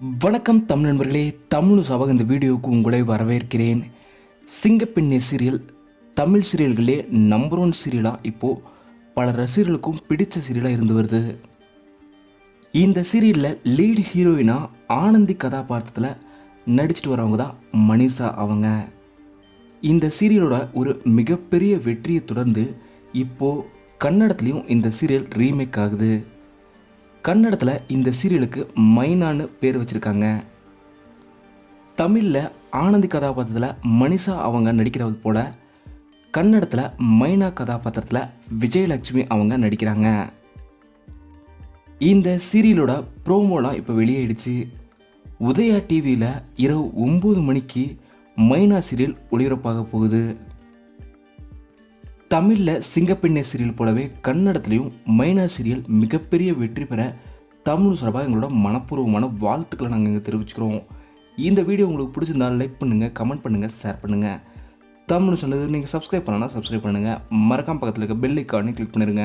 வணக்கம் தமிழ் நண்பர்களே தமிழ் சபாக இந்த வீடியோவுக்கு உங்களை வரவேற்கிறேன். சிங்கப்பெண்ணே சீரியல் தமிழ் சீரியல்களே நம்பர் ஒன் சீரியலாக இப்போது பல ரசிகர்களுக்கும் பிடித்த சீரியலாக இருந்து வருது. இந்த சீரியலில் லீட் ஹீரோயினாக ஆனந்தி கதாபாத்திரத்தில் நடிச்சிட்டு வரவங்க தான் மனிஷா அவங்க. இந்த சீரியலோட ஒரு மிகப்பெரிய வெற்றியை தொடர்ந்து இப்போது கன்னடத்துலேயும் இந்த சீரியல் ரீமேக் ஆகுது. கன்னடத்தில் இந்த சீரியலுக்கு மைனான்னு பேர் வச்சுருக்காங்க. தமிழில் ஆனந்தி கதாபாத்திரத்தில் மனிஷா அவங்க நடிக்கிறது போல கன்னடத்தில் மைனா கதாபாத்திரத்தில் விஜயலட்சுமி அவங்க நடிக்கிறாங்க. இந்த சீரியலோட ப்ரோமோலாம் இப்போ வெளியாயிடுச்சு. உதயா டிவியில் இரவு ஒம்பது மணிக்கு மைனா சீரியல் ஒளிபரப்பாக போகுது. தமிழில் சிங்கப்பெண்ணே சீரியல் போலவே கன்னடத்துலேயும் மைனா சீரியல் மிகப்பெரிய வெற்றி பெற தமிழ் சார்பாக எங்களோட மனப்பூர்வமான வாழ்த்துக்களை நாங்கள் இங்கே தெரிவிச்சுக்கிறோம். இந்த வீடியோ உங்களுக்கு பிடிச்சிருந்தால் லைக் பண்ணுங்கள் கமெண்ட் பண்ணுங்கள் ஷேர் பண்ணுங்கள் தமிழ் சொன்னது நீங்கள் சப்ஸ்கிரைப் பண்ணனா சப்ஸ்கிரைப் பண்ணுங்கள் மறக்காம பக்கத்தில் இருக்க பெல் ஐக்கானே கிளிக் பண்ணிடுங்க